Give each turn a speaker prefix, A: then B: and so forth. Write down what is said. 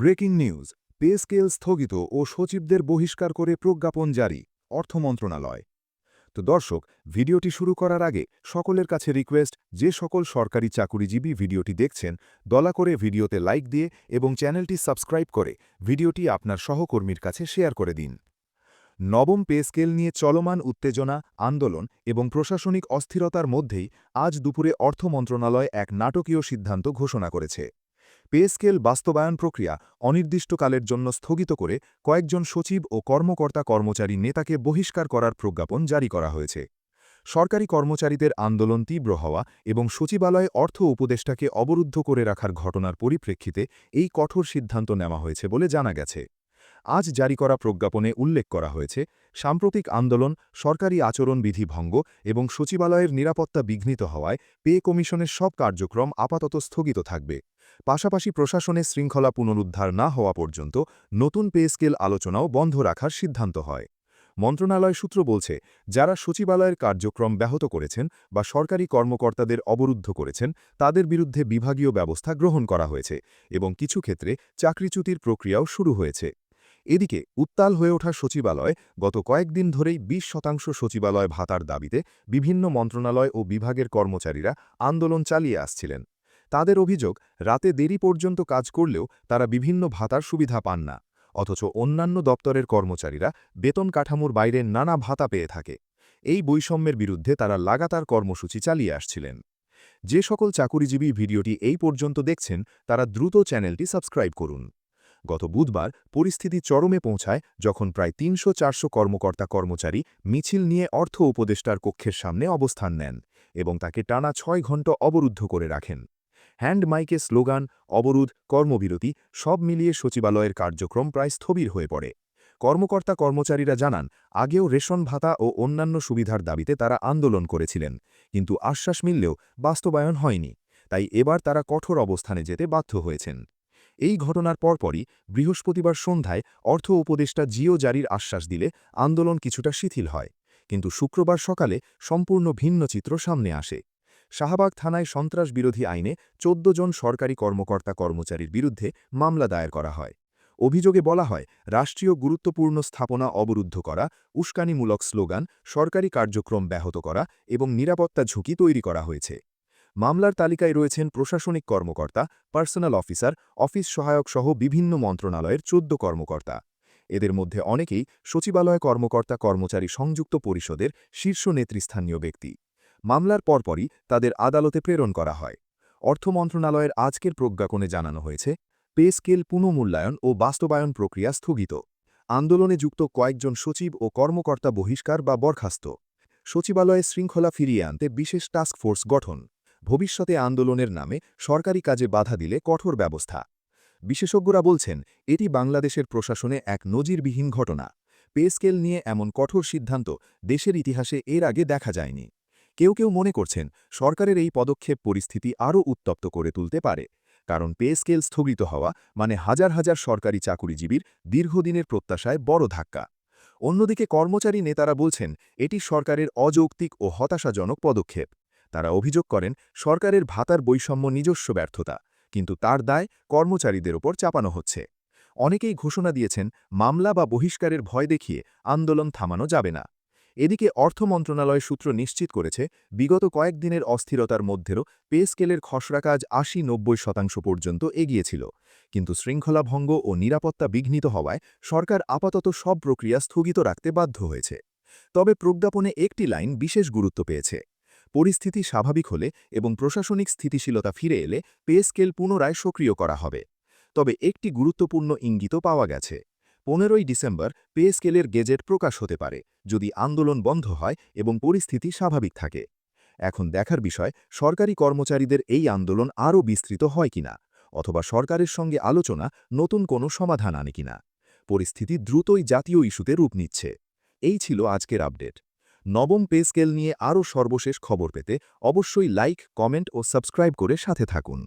A: Breaking news, pay scale স্থগিত ও সচিবদের বহিষ্কার করে প্রজ্ঞাপন জারি, অর্থ মন্ত্রণালয়। তো দর্শক, ভিডিওটি শুরু করার আগে সকলের কাছে রিকোয়েস্ট, যে সকল সরকারি চাকুরিজীবী ভিডিওটি দেখছেন দলা করে ভিডিওতে লাইক দিয়ে এবং চ্যানেলটি সাবস্ক্রাইব করে ভিডিওটি আপনার সহকর্মীর কাছে শেয়ার করে দিন। নবম পে স্কেল নিয়ে চলমান উত্তেজনা, আন্দোলন এবং প্রশাসনিক অস্থিরতার মধ্যেই আজ দুপুরে অর্থ মন্ত্রণালয় এক নাটকীয় সিদ্ধান্ত ঘোষণা করেছে। পে স্কেল বাস্তবায়ন প্রক্রিয়া অনির্দিষ্টকালের জন্য স্থগিত করে কয়েকজন সচিব ও কর্মকর্তা কর্মচারী নেতাকে বহিষ্কার করার প্রজ্ঞাপন জারি করা হয়েছে। সরকারি কর্মচারীদের আন্দোলন তীব্র হওয়া এবং সচিবালয়ে অর্থ উপদেষ্টাকে অবরুদ্ধ করে রাখার ঘটনার পরিপ্রেক্ষিতে এই কঠোর সিদ্ধান্ত নেওয়া হয়েছে বলে জানা গেছে। আজ জারি করা প্রজ্ঞাপনে উল্লেখ করা হয়েছে, সাম্প্রতিক আন্দোলন, সরকারি আচরণবিধি ভঙ্গ এবং সচিবালয়ের নিরাপত্তা বিঘ্নিত হওয়ায় পে কমিশনের সব কার্যক্রম আপাতত স্থগিত থাকবে। পাশাপাশি প্রশাসনে শৃঙ্খলা পুনরুদ্ধার না হওয়া পর্যন্ত নতুন পে স্কেল আলোচনাও বন্ধ রাখার সিদ্ধান্ত হয়। মন্ত্রণালয় সূত্র বলছে, যারা সচিবালয়ের কার্যক্রম ব্যাহত করেছেন বা সরকারি কর্মকর্তাদের অবরুদ্ধ করেছেন, তাদের বিরুদ্ধে বিভাগীয় ব্যবস্থা গ্রহণ করা হয়েছে এবং কিছু ক্ষেত্রে চাকরিচ্যুতির প্রক্রিয়াও শুরু হয়েছে। এদিকে, উত্তাল হয়ে ওঠা সচিবালয় গত কয়েকদিন ধরেই ২০ শতাংশ সচিবালয় ভাতার দাবিতে বিভিন্ন মন্ত্রণালয় ও বিভাগের কর্মচারীরা আন্দোলন চালিয়ে আসছিলেন। তাদের অভিযোগ, রাতে দেরি পর্যন্ত কাজ করলেও তারা বিভিন্ন ভাতার সুবিধা পান না, অথচ অন্যান্য দপ্তরের কর্মচারীরা বেতন কাঠামোর বাইরে নানা ভাতা পেয়ে থাকে। এই বৈষম্যের বিরুদ্ধে তারা লাগাতার কর্মসূচি চালিয়ে আসছিলেন। যে সকল চাকুরিজীবী ভিডিওটি এই পর্যন্ত দেখছেন, তারা দ্রুত চ্যানেলটি সাবস্ক্রাইব করুন। গত বুধবার পরিস্থিতি চরমে পৌঁছায় যখন প্রায় তিনশো চারশো কর্মকর্তা কর্মচারী মিছিল নিয়ে অর্থ উপদেষ্টার কক্ষের সামনে অবস্থান নেন এবং তাকে টানা ছয় ঘণ্টা অবরুদ্ধ করে রাখেন। হ্যান্ড মাইকে স্লোগান, অবরোধ, কর্মবিরতি সব মিলিয়ে সচিবালয়ের কার্যক্রম প্রায় স্থবির হয়ে পড়ে। কর্মকর্তা কর্মচারীরা জানান, আগেও রেশন ভাতা ও অন্যান্য সুবিধার দাবিতে তারা আন্দোলন করেছিলেন, কিন্তু আশ্বাস মিললেও বাস্তবায়ন হয়নি, তাই এবার তারা কঠোর অবস্থানে যেতে বাধ্য হয়েছেন। এই ঘটনার পরপরই বৃহস্পতিবার সন্ধ্যায় অর্থ উপদেষ্টা জিও জারির আশ্বাস দিলে আন্দোলন কিছুটা শিথিল হয়, কিন্তু শুক্রবার সকালে সম্পূর্ণ ভিন্ন চিত্র সামনে আসে। শাহবাগ থানায় সন্ত্রাস বিরোধী আইনে চোদ্দ জন সরকারি কর্মকর্তা কর্মচারীর বিরুদ্ধে মামলা দায়ের করা হয়। অভিযোগে বলা হয়, রাষ্ট্রীয় গুরুত্বপূর্ণ স্থাপনা অবরুদ্ধ করা, উস্কানিমূলক স্লোগান, সরকারি কার্যক্রম ব্যাহত করা এবং নিরাপত্তা ঝুঁকি তৈরি করা হয়েছে। মামলার তালিকায় রয়েছেন প্রশাসনিক কর্মকর্তা, পার্সোনাল অফিসার, অফিস সহায়ক সহ বিভিন্ন মন্ত্রণালয়ের চোদ্দ কর্মকর্তা। এদের মধ্যে অনেকেই সচিবালয় কর্মকর্তা কর্মচারী সংযুক্ত পরিষদের শীর্ষ নেতৃস্থানীয় ব্যক্তি। মামলার পরপরই তাদের আদালতে প্রেরণ করা হয়। অর্থ মন্ত্রণালয়ের আজকের প্রজ্ঞাপনে জানানো হয়েছে, পে স্কেল পুনঃমূল্যায়ন ও বাস্তবায়ন প্রক্রিয়া স্থগিত। আন্দোলনে যুক্ত কয়েকজন সচিব ও কর্মকর্তা বহিষ্কার বা বরখাস্ত। সচিবালয়ে শৃঙ্খলা ফিরিয়ে আনতে বিশেষ টাস্ক ফোর্স গঠন। ভবিষ্যতে আন্দোলনের নামে সরকারি কাজে বাধা দিলে কঠোর ব্যবস্থা। বিশেষজ্ঞরা বলছেন, এটি বাংলাদেশের প্রশাসনে এক নজিরবিহীন ঘটনা। পে স্কেল নিয়ে এমন কঠোর সিদ্ধান্ত দেশের ইতিহাসে এর আগে দেখা যায়নি। কেউ কেউ মনে করছেন, সরকারের এই পদক্ষেপ পরিস্থিতি আরও উত্তপ্ত করে তুলতে পারে। কারণ পে স্কেল স্থগিত হওয়া মানে হাজার হাজার সরকারি চাকুরিজীবীর দীর্ঘদিনের প্রত্যাশায় বড় ধাক্কা। অন্যদিকে কর্মচারী নেতারা বলছেন, এটি সরকারের অযৌক্তিক ও হতাশাজনক পদক্ষেপ। তারা অভিযোগ করেন, সরকারের ভাতার বৈষম্য নিজস্ব ব্যর্থতা, কিন্তু তার দায় কর্মচারীদের ওপর চাপানো হচ্ছে। অনেকেই ঘোষণা দিয়েছেন, মামলা বা বহিষ্কারের ভয় দেখিয়ে আন্দোলন থামানো যাবে না। এদিকে অর্থ মন্ত্রণালয় সূত্র নিশ্চিত করেছে, বিগত কয়েকদিনের অস্থিরতার মধ্যেও পে স্কেলের খসড়া কাজ আশি নব্বই শতাংশ পর্যন্ত এগিয়েছিল। কিন্তু শৃঙ্খলা ভঙ্গ ও নিরাপত্তা বিঘ্নিত হওয়ায় সরকার আপাতত সব প্রক্রিয়া স্থগিত রাখতে বাধ্য হয়েছে। তবে প্রজ্ঞাপনে একটি লাইন বিশেষ গুরুত্ব পেয়েছে। পরিস্থিতি স্বাভাবিক হলে এবং প্রশাসনিক স্থিতিশীলতা ফিরে এলে পে স্কেল পুনরায় সক্রিয় করা হবে। তবে একটি গুরুত্বপূর্ণ ইঙ্গিতও পাওয়া গেছে। পনেরোই ডিসেম্বর পে স্কেলের গেজেট প্রকাশ হতে পারে, যদি আন্দোলন বন্ধ হয় এবং পরিস্থিতি স্বাভাবিক থাকে। এখন দেখার বিষয়, সরকারি কর্মচারীদের এই আন্দোলন আরও বিস্তৃত হয় কিনা, অথবা সরকারের সঙ্গে আলোচনা নতুন কোনো সমাধান আনে কিনা। পরিস্থিতি দ্রুতই জাতীয় ইস্যুতে রূপ নিচ্ছে। এই ছিল আজকের আপডেট। নবম পে স্কেল নিয়ে আরও সর্বশেষ খবর পেতে অবশ্যই লাইক, কমেন্ট ও সাবস্ক্রাইব করে সাথে থাকুন।